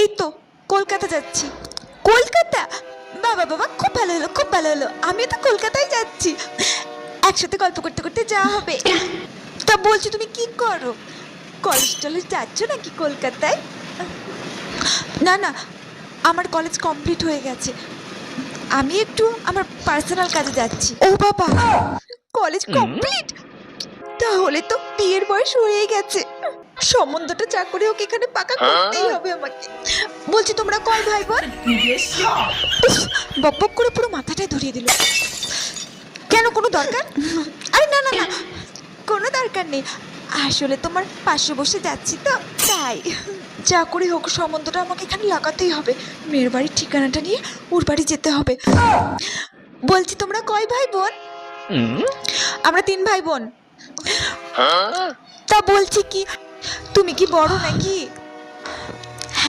এই তো কলকাতা যাচ্ছি। কলকাতা? বাবা বাবা খুব ভালো হলো খুব ভালো হলো। আমি তো কলকাতায় যাচ্ছি। একসাথে গল্প করতে করতে যাওয়া হবে। তা বলছি তুমি কি করো? কলেজ টলেজ যাচ্ছ নাকি কলকাতায়? না না আমার কলেজ কমপ্লিট হয়ে গেছে। আমি একটু আমার পার্সোনাল কাজে যাচ্ছি। ও বাবা কলেজ কমপ্লিট তাহলে তো বিয়ের বয়স হয়ে গেছে। সম্বন্ধটা চাকরি হোক এখানে পাকা করতেই হবে আমাকে। বলছি তোমরা কয় ভাই বোন? উফ, বক বক করে পুরো মাথাটাই ধরিয়ে দিল। কেন কোনো দরকার? আরে না না না কোনো দরকার নেই। আসলে তোমার পাশে বসে যাচ্ছি তো তাই। যা করে হোক সম্বন্ধটা আমাকে এখানে লাগাতেই হবে। মেয়ের বাড়ির ঠিকানাটা নিয়ে ওর বাড়ি যেতে হবে। বলছি তোমরা কয় ভাই বোন? আমরা তিন ভাই বোন। তা বলছি কি তুমি কি বড় নাকি?